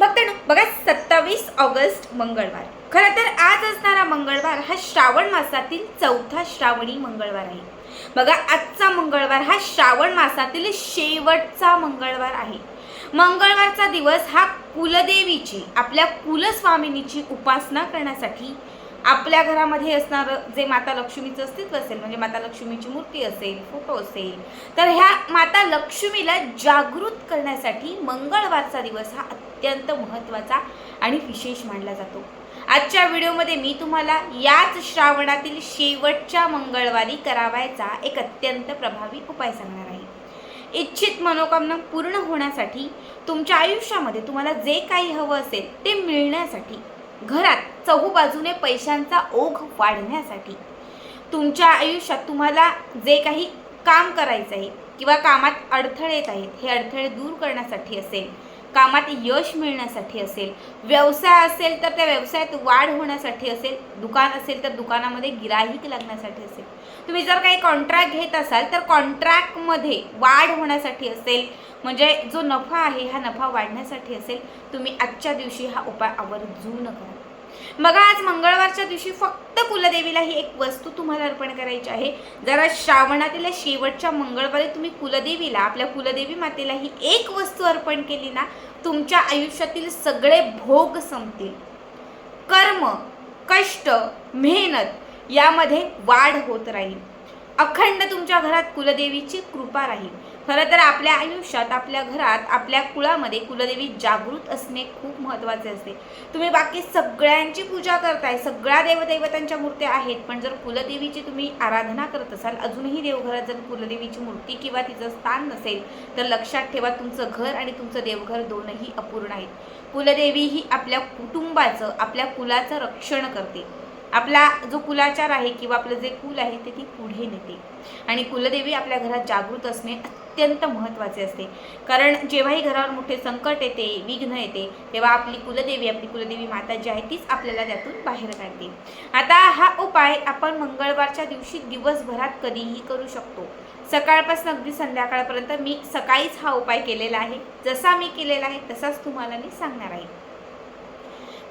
बघताना बघा सत्तावीस ऑगस्ट मंगळवार. खरं तर आज असणारा मंगळवार हा श्रावण मासातील चौथा श्रावणी मंगळवार आहे. बघा आजचा मंगळवार हा श्रावण मासातील शेवटचा मंगळवार आहे. मंगळवारचा दिवस हा कुलदेवीची आपल्या कुलस्वामिनीची उपासना करण्यासाठी आपल्या घरामध्ये असणारं जे माता लक्ष्मीचं अस्तित्व असेल म्हणजे माता लक्ष्मीची मूर्ती असेल फोटो असेल तर ह्या माता लक्ष्मीला जागृत करण्यासाठी मंगळवारचा दिवस हा अत्यंत महत्त्वाचा आणि विशेष मानला जातो. आजच्या व्हिडिओमध्ये मी तुम्हाला याच श्रावणातील शेवटच्या मंगळवारी करावायचा एक अत्यंत प्रभावी उपाय सांगणार आहे. इच्छित मनोकामना पूर्ण होण्यासाठी तुमच्या आयुष्यामध्ये तुम्हाला जे काही हवं असेल ते मिळण्यासाठी घरात चहूबाजूने पैशांचा ओघ वाढण्यासाठी तुमच्या आयुष्यात तुम्हाला जे काही काम करायचं आहे किंवा कामात अडथळे येत आहेत हे अडथळे दूर करण्यासाठी असेल कामात यश मिळण्यासाठी असेल व्यवसाय असेल तर त्या व्यवसायात वाढ होण्यासाठी असेल दुकान असेल तर दुकानामध्ये गिराहीक लागण्यासाठी असेल. तुम्ही जर काही कॉन्ट्रॅक्ट घेत असाल तर कॉन्ट्रॅक्टमध्ये वाढ होण्यासाठी असेल म्हणजे जो नफा आहे हा नफा वाढण्यासाठी असेल तुम्ही आजच्या दिवशी हा उपाय आवर्जून करा. मग आज मंगळवारच्या दिवशी फक्त कुलदेवीला ही एक वस्तू तुम्हाला अर्पण करायची आहे. जरा श्रावणातील शेवटच्या मंगळवारी तुम्ही कुलदेवीला आपल्या कुलदेवी मातेला ही एक वस्तू अर्पण केली ना तुमच्या आयुष्यातील सगळे भोग संपतील. कर्म कष्ट मेहनत यामध्ये वाढ होत राहील. अखंड तुमच्या घरात कुलदेवीची कृपा राहील. खरं तर आपल्या आयुष्यात आपल्या घरात आपल्या कुळामध्ये कुलदेवी जागृत असणे खूप महत्त्वाचे असते. तुम्ही बाकी सगळ्यांची पूजा करताय सगळ्या देवदैवतांच्या मूर्त्या आहेत पण जर कुलदेवीची तुम्ही आराधना करत असाल अजूनही देवघरात जर कुलदेवीची मूर्ती किंवा तिचं स्थान नसेल तर लक्षात ठेवा तुमचं घर आणि तुमचं देवघर दोनही अपूर्ण आहेत. कुलदेवी ही आपल्या कुटुंबाचं आपल्या कुलाचं रक्षण करते. आपला जो कुलाचार आहे किंवा आपलं जे कुल आहे ते ती पुढे नेते. आणि कुलदेवी आपल्या घरात जागृत असणे अत्यंत महत्त्वाचे असते. कारण जेव्हाही घरावर मोठे संकट येते विघ्न येते तेव्हा आपली कुलदेवी आपली कुलदेवी माता जी आहे तीच आपल्याला त्यातून बाहेर काढते. आता हा उपाय आपण मंगळवारच्या दिवशी दिवसभरात कधीही करू शकतो. सकाळपासून अगदी संध्याकाळपर्यंत मी सकाळीच हा उपाय केलेला आहे. जसा मी केलेला आहे तसाच तुम्हाला मी सांगणार आहे.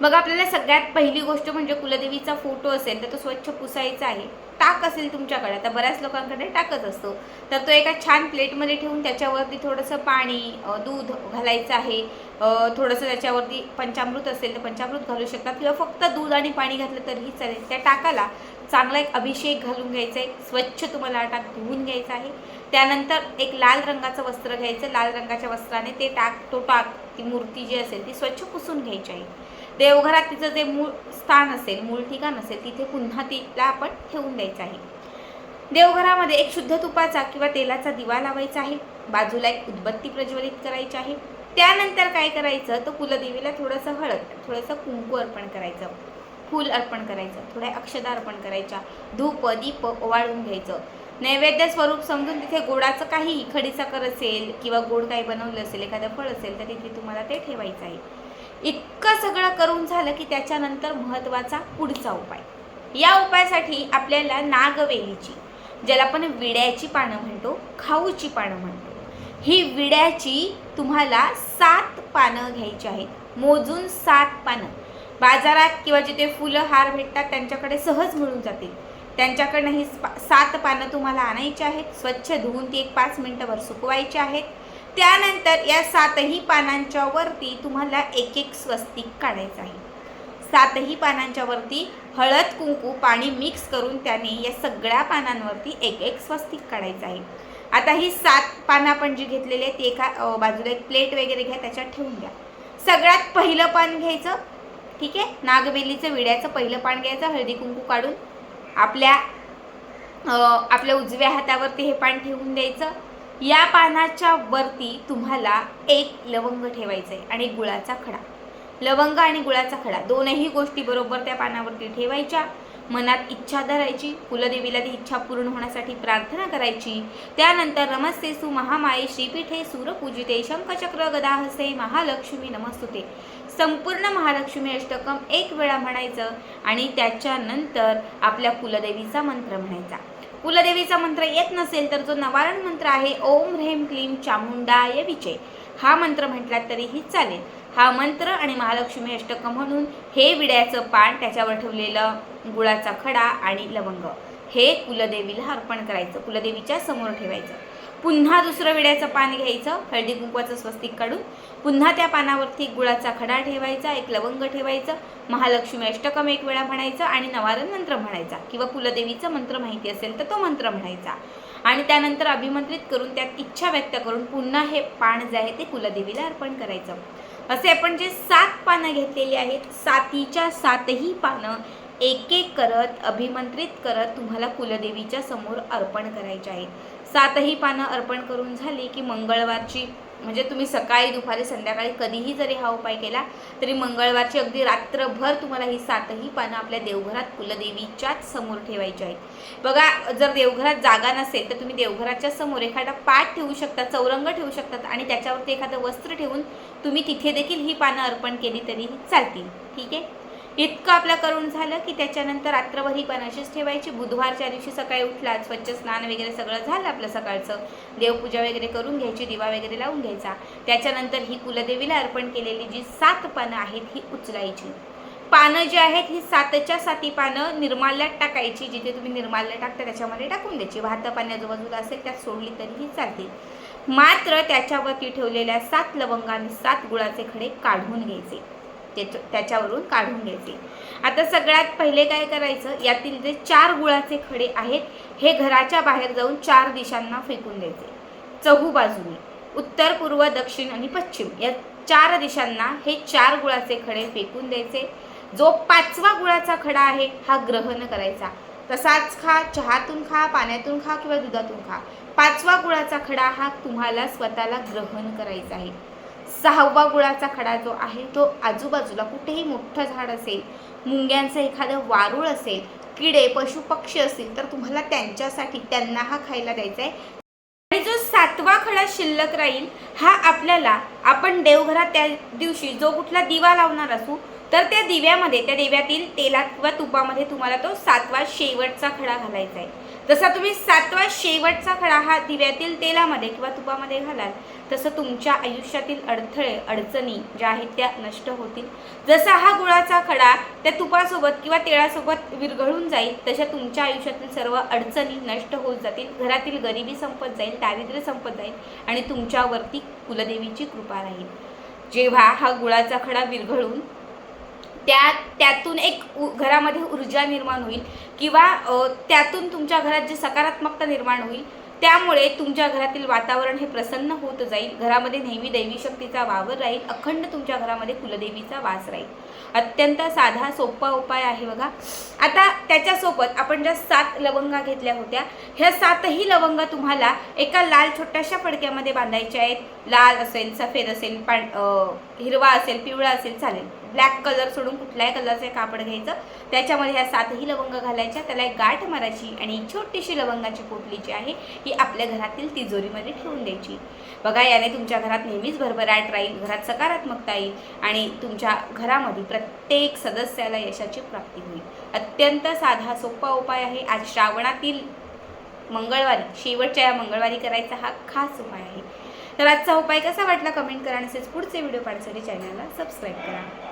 मग आपल्याला सगळ्यात पहिली गोष्ट म्हणजे कुलदेवीचा फोटो असेल तर तो स्वच्छ पुसायचा आहे. टाक असेल तुमच्याकडे. आता बऱ्याच लोकांकडे टाकत असतो. तर तो एका छान प्लेटमध्ये ठेवून त्याच्यावरती थोडंसं पाणी दूध घालायचं आहे. थोडंसं त्याच्यावरती पंचामृत असेल तर पंचामृत घालू शकतात किंवा फक्त दूध आणि पाणी घातलं तरीही चालेल. त्या टाकाला चांगला एक अभिषेक घालून घ्यायचा आहे. स्वच्छ तुम्हाला टाक धुवून घ्यायचा आहे. त्यानंतर एक लाल रंगाचं वस्त्र घ्यायचं. लाल रंगाच्या वस्त्राने ते टाक तो टाक ती मूर्ती जी असेल ती स्वच्छ पुसून घ्यायची आहे. देवघरात तिचं जे मूळ स्थान असेल मूळ ठिकाण असेल तिथे पुन्हा तिला आपण ठेवून द्यायचं आहे. देवघरामध्ये एक शुद्ध तुपाचा किंवा तेलाचा दिवा लावायचा आहे. बाजूला एक उदबत्ती प्रज्वलित करायची आहे. त्यानंतर काय करायचं? तर कुलदेवीला थोडंसं हळद थोडंसं कुंकू अर्पण करायचं. फूल अर्पण करायचं. थोड्या अक्षदा अर्पण करायच्या. धूप दीप ओवाळून घ्यायचं. नैवेद्य स्वरूप समजून तिथे गोडाचं काही खडीसाखर असेल किंवा गोड काही बनवलं असेल एखादं फळ असेल तर तिथे तुम्हाला ते ठेवायचं आहे. इतकं सगळं करून झालं की त्याच्यानंतर महत्त्वाचा पुढचा उपाय. या उपायासाठी आपल्याला नागवेलीची ज्याला आपण विड्याची पानं म्हणतो खाऊची पानं म्हणतो ही विड्याची तुम्हाला सात पानं घ्यायची आहेत. मोजून सात पानं. बाजारात किंवा जिथे फुलं हार भेटतात त्यांच्याकडे सहज मिळून जातील. त्यांच्याकडनं ही सात पानं तुम्हाला आणायची आहेत. स्वच्छ धुवून ती एक पाच मिनटंभर सुकवायची आहेत. त्यानंतर या सातही पानांच्या वरती तुम्हाला एक एक स्वस्तिक काढायचं आहे. सातही पानांच्या वरती हळद कुंकू पाणी मिक्स करून त्याने या सगळ्या पानांवरती एक एक स्वस्तिक काढायचं आहे. आता ही सात पानं आपण जी घेतलेली आहे ती एका बाजूला एक प्लेट वगैरे घ्या त्याच्यात ठेवून द्या. सगळ्यात पहिलं पान घ्यायचं ठीक आहे? नागबेलीचं विड्याचं पहिलं पान घ्यायचं हळदी कुंकू काढून आपल्या आपल्या उजव्या हातावरती हे पान ठेवून द्यायचं. या पानाच्या वरती तुम्हाला एक लवंग ठेवायचं आहे आणि गुळाचा खडा. लवंग आणि गुळाचा खडा दोनही गोष्टी बरोबर त्या पानावरती ठेवायच्या. मनात इच्छा धरायची कुलदेवीला ती इच्छा पूर्ण होण्यासाठी प्रार्थना करायची. त्यानंतर नमस्ते सु महामाये श्रीपीठे सूरपूजिते शंखचक्र गदाहसे महालक्ष्मी नमस्तुते. संपूर्ण महालक्ष्मी अष्टकम एक वेळा म्हणायचं आणि त्याच्यानंतर आपल्या कुलदेवीचा मंत्र म्हणायचा. कुलदेवीचा मंत्र येत नसेल तर जो नवारण मंत्र आहे ओम ह्रेम क्लीम चामुंडाय विचे हा मंत्र म्हटला तरीही चालेल. हा मंत्र आणि महालक्ष्मी अष्टकं म्हणून हे विड्याचं पान त्याच्यावर ठेवलेलं गुळाचा खडा आणि लवंग. हे कुलदेवीला अर्पण करायचं कुलदेवीच्या समोर ठेवायचं. पुन्हा दुसरं विड्याचं पान घ्यायचं हळदी कुंकवाचं स्वस्तिक काढून पुन्हा त्या पानावरती गुळाचा खडा ठेवायचा एक लवंग ठेवायचं महालक्ष्मी अष्टकम एक वेळा म्हणायचं आणि नवारण मंत्र म्हणायचा किंवा कुलदेवीचा मंत्र माहिती असेल तर तो मंत्र म्हणायचा. आणि त्यानंतर अभिमंत्रित करून त्यात इच्छा व्यक्त करून पुन्हा हे पान जे आहे ते कुलदेवीला अर्पण करायचं. असे आपण जे सात पानं घेतलेली आहेत सातीच्या सातही पानं एक एक करत अभिमंत्रित करत तुम्हाला कुलदेवीच्या समोर अर्पण करायचे आहेत सातही पानं अर्पण करून झाली की मंगळवारची म्हणजे तुम्ही सकाळी दुपारी संध्याकाळी कधीही जरी हा उपाय केला तरी मंगळवारची अगदी रात्रभर तुम्हाला ही सातही पानं आपल्या देवघरात कुलदेवीच्याच समोर ठेवायची आहेत. बघा जर देवघरात जागा नसेल तर तुम्ही देवघराच्या समोर एखादा पाठ ठेवू शकता चौरंग ठेवू शकतात आणि त्याच्यावरती एखादं वस्त्र ठेवून तुम्ही तिथे देखील ही पानं अर्पण केली तरीही चालतील. ठीक आहे? इतकं आपलं करून झालं की त्याच्यानंतर रात्रभर ही अशीच ठेवायची. बुधवारच्या दिवशी सकाळी उठला स्वच्छ स्नान वगैरे सगळं झालं आपलं सकाळचं. देवपूजा वगैरे करून घ्यायची दिवा वगैरे लावून घ्यायचा. त्याच्यानंतर ही कुलदेवीला अर्पण केलेली जी सात पानं आहेत ही उचलायची. पानं जी आहेत ही सातच्या साती पानं निर्माल्यात टाकायची. जिथे तुम्ही निर्माल्य टाकता त्याच्यामध्ये टाकून द्यायची. भात पाणी आजूबाजूला असेल त्यात सोडली तरीही चालतील. मात्र त्याच्यावरती ठेवलेल्या सात लवंगाने सात गुळाचे खडे काढून घ्यायचे. ते त्याच्यावरून काढून घ्यायचे आता सगळ्यात पहिले काय करायचं यातील जे चार गुळाचे खडे आहेत हे घराच्या बाहेर जाऊन चार दिशांना फेकून द्यायचे चहू बाजूने उत्तर पूर्व दक्षिण आणि पश्चिम या चार दिशांना हे चार गुळाचे खडे फेकून द्यायचे. जो पाचवा गुळाचा खडा आहे हा ग्रहण करायचा. तसाच खा चहातून खा पाण्यातून खा किंवा दुधातून खा. पाचवा गुळाचा खडा हा तुम्हाला स्वतःला ग्रहण करायचा आहे. सहावा गुळाचा खडा जो आहे तो आजूबाजूला कुठेही मोठं झाड असेल मुंग्यांचं एखादं वारूळ असेल किडे पशुपक्षी असतील तर तुम्हाला त्यांच्यासाठी त्यांना हा खायला द्यायचा आहे आणि जो सातवा खडा शिल्लक राहील हा आपल्याला आपण देवघरात त्या दिवशी जो कुठला दिवा लावणार असू तर त्या दिव्यामध्ये त्या दिव्यातील तेलात किंवा तुपामध्ये तुम्हाला तो सातवा शेवटचा खडा घालायचा आहे. जसा तुम्ही सातवा शेवटचा खडा हा दिव्यातील तेलामध्ये किंवा तुपामध्ये घालाल तसं तुमच्या आयुष्यातील अडथळे अडचणी ज्या आहेत त्या नष्ट होतील. जसा हा गुळाचा खडा त्या तुपासोबत किंवा तेळासोबत विरघळून जाईल तशा तुमच्या आयुष्यातील सर्व अडचणी नष्ट होत जातील. घरातील गरिबी संपत जाईल दारिद्र्य संपत जाईल आणि तुमच्यावरती कुलदेवीची कृपा राहील. जेव्हा हा गुळाचा खडा विरघळून त्या त्यातून एक उ घरामध्ये ऊर्जा निर्माण होईल किंवा त्यातून तुमच्या घरात जी सकारात्मकता निर्माण होईल त्यामुळे तुमच्या घरातील वातावरण हे प्रसन्न होत जाईल. घरामध्ये नेहमी दैवी शक्तीचा वावर राहील. अखंड तुमच्या घरामध्ये कुलदेवीचा वास राहील. अत्यंत साधा सोपा उपाय आहे बघा. आता त्याच्यासोबत आपण ज्या सात लवंगा घेतल्या होत्या ह्या सातही लवंगा तुम्हाला एका लाल छोट्याशा फडक्यामध्ये बांधायच्या आहेत. लाल असेल सफेद असेल पां हिरवा असेल पिवळा असेल चालेल. ब्लॅक कलर सोडून कुठल्याही कलरचं कापड घ्यायचं. त्याच्यामध्ये ह्या सातही लवंग घालायच्या. त्याला एक गाठ मारायची आणि एक छोटीशी लवंगाची पोटली जी आहे ही आपल्या घरातील तिजोरीमध्ये ठेवून द्यायची. बघा याने तुमच्या घरात नेहमीच भरभराट राहील घरात सकारात्मकता येईल आणि तुमच्या घरामध्ये प्रत्येक सदस्याला यशाची प्राप्ती होईल. अत्यंत साधा सोपा उपाय आहे. आज श्रावणातील मंगळवारी शेवटच्या या मंगळवारी करायचा हा खास उपाय आहे. तर आजचा उपाय कसा वाटला? कमेंट करा आणि तसेच पुढचे व्हिडिओ पाहण्यासाठी चॅनलला सबस्क्राईब करा.